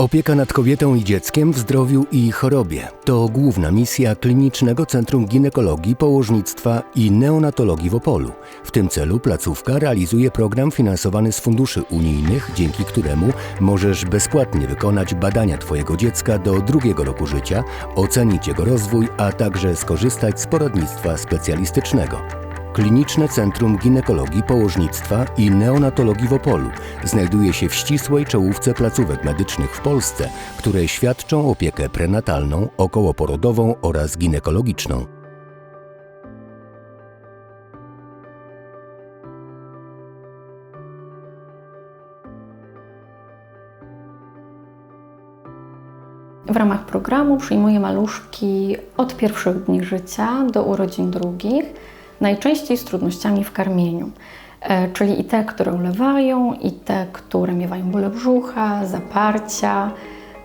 Opieka nad kobietą i dzieckiem w zdrowiu i chorobie to główna misja Klinicznego Centrum Ginekologii, Położnictwa i Neonatologii w Opolu. W tym celu placówka realizuje program finansowany z funduszy unijnych, dzięki któremu możesz bezpłatnie wykonać badania Twojego dziecka do drugiego roku życia, ocenić jego rozwój, a także skorzystać z poradnictwa specjalistycznego. Kliniczne Centrum Ginekologii, Położnictwa i Neonatologii w Opolu znajduje się w ścisłej czołówce placówek medycznych w Polsce, które świadczą opiekę prenatalną, okołoporodową oraz ginekologiczną. W ramach programu przyjmuję maluszki od pierwszych dni życia do urodzin drugich, najczęściej z trudnościami w karmieniu. E, Czyli i te, które ulewają, i te, które miewają bóle brzucha, zaparcia,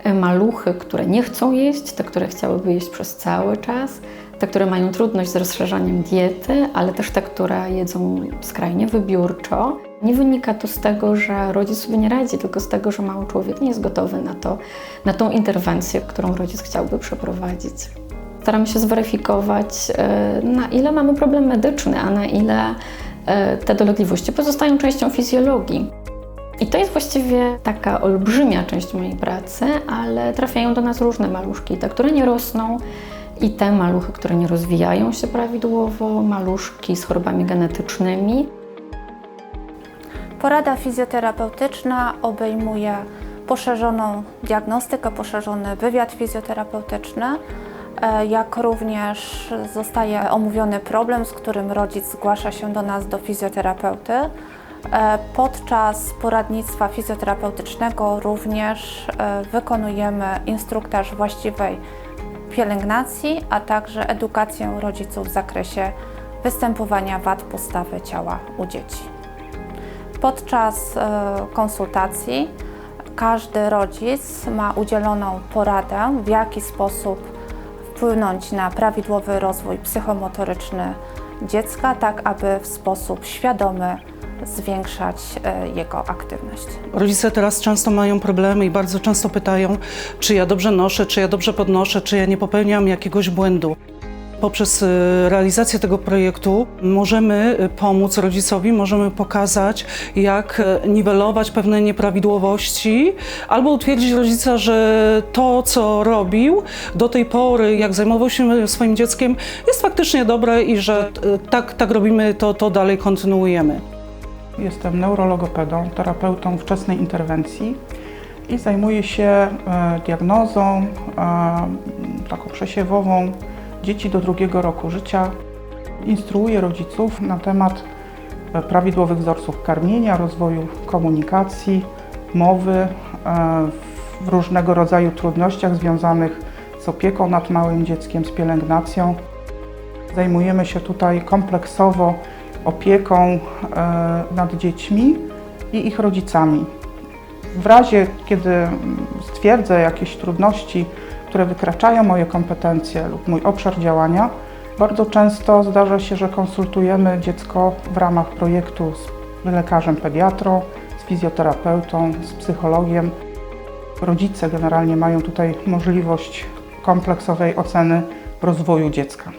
e, maluchy, które nie chcą jeść, te, które chciałyby jeść przez cały czas, te, które mają trudność z rozszerzaniem diety, ale też te, które jedzą skrajnie wybiórczo. Nie wynika to z tego, że rodzic sobie nie radzi, tylko z tego, że mały człowiek nie jest gotowy na, to, na tą interwencję, którą rodzic chciałby przeprowadzić. Staramy się zweryfikować, e, na ile mamy problem medyczny, a na ile e, te dolegliwości pozostają częścią fizjologii. I to jest właściwie taka olbrzymia część mojej pracy, ale trafiają do nas różne maluszki, te, które nie rosną, i te maluchy, które nie rozwijają się prawidłowo, maluszki z chorobami genetycznymi. Porada fizjoterapeutyczna obejmuje poszerzoną diagnostykę, poszerzony wywiad fizjoterapeutyczny, jak również zostaje omówiony problem, z którym rodzic zgłasza się do nas do fizjoterapeuty. E, Podczas poradnictwa fizjoterapeutycznego również e, wykonujemy instruktaż właściwej pielęgnacji, a także edukację rodziców w zakresie występowania wad postawy ciała u dzieci. Podczas e, konsultacji każdy rodzic ma udzieloną poradę, w jaki sposób wpłynąć na prawidłowy rozwój psychomotoryczny dziecka, tak aby w sposób świadomy zwiększać e, jego aktywność. Rodzice teraz często mają problemy i bardzo często pytają, czy ja dobrze noszę, czy ja dobrze podnoszę, czy ja nie popełniam jakiegoś błędu. Poprzez y, realizację tego projektu możemy y, pomóc rodzicowi, możemy pokazać, jak y, niwelować pewne nieprawidłowości, albo utwierdzić rodzica, że to, co robił do tej pory, jak zajmował się swoim dzieckiem, jest faktycznie dobre i że tak, tak robimy, to, to dalej kontynuujemy. Jestem neurologopedą, terapeutą wczesnej interwencji i zajmuję się diagnozą taką przesiewową dzieci do drugiego roku życia. Instruuję rodziców na temat e, prawidłowych wzorców karmienia, rozwoju komunikacji, mowy, e, w różnego rodzaju trudnościach związanych z opieką nad małym dzieckiem, z pielęgnacją. Zajmujemy się tutaj kompleksowo opieką e, nad dziećmi i ich rodzicami. W razie, kiedy mm, stwierdzę jakieś trudności, które wykraczają moje kompetencje lub mój obszar działania, bardzo często zdarza się, że konsultujemy dziecko w ramach projektu z lekarzem pediatrą, z fizjoterapeutą, z psychologiem. Rodzice generalnie mają tutaj możliwość kompleksowej oceny rozwoju dziecka.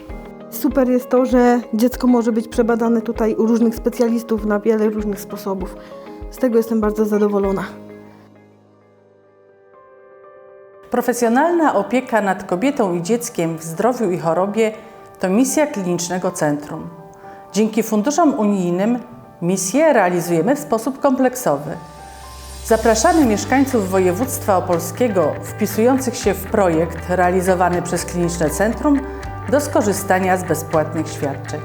Super jest to, że dziecko może być przebadane tutaj u różnych specjalistów na wiele różnych sposobów. Z tego jestem bardzo zadowolona. Profesjonalna opieka nad kobietą i dzieckiem w zdrowiu i chorobie to misja klinicznego centrum. Dzięki funduszom unijnym misję realizujemy w sposób kompleksowy. Zapraszamy mieszkańców województwa opolskiego wpisujących się w projekt realizowany przez Kliniczne Centrum do skorzystania z bezpłatnych świadczeń.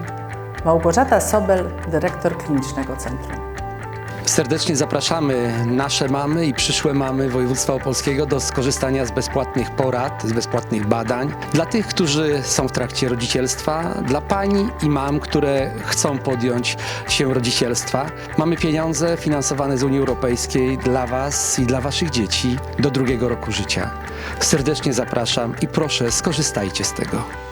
Małgorzata Sobel, dyrektor Klinicznego Centrum. Serdecznie zapraszamy nasze mamy i przyszłe mamy województwa opolskiego do skorzystania z bezpłatnych porad, z bezpłatnych badań. Dla tych, którzy są w trakcie rodzicielstwa, dla pań i mam, które chcą podjąć się rodzicielstwa. Mamy pieniądze finansowane z Unii Europejskiej dla Was i dla Waszych dzieci do drugiego roku życia. Serdecznie zapraszam i proszę skorzystajcie z tego.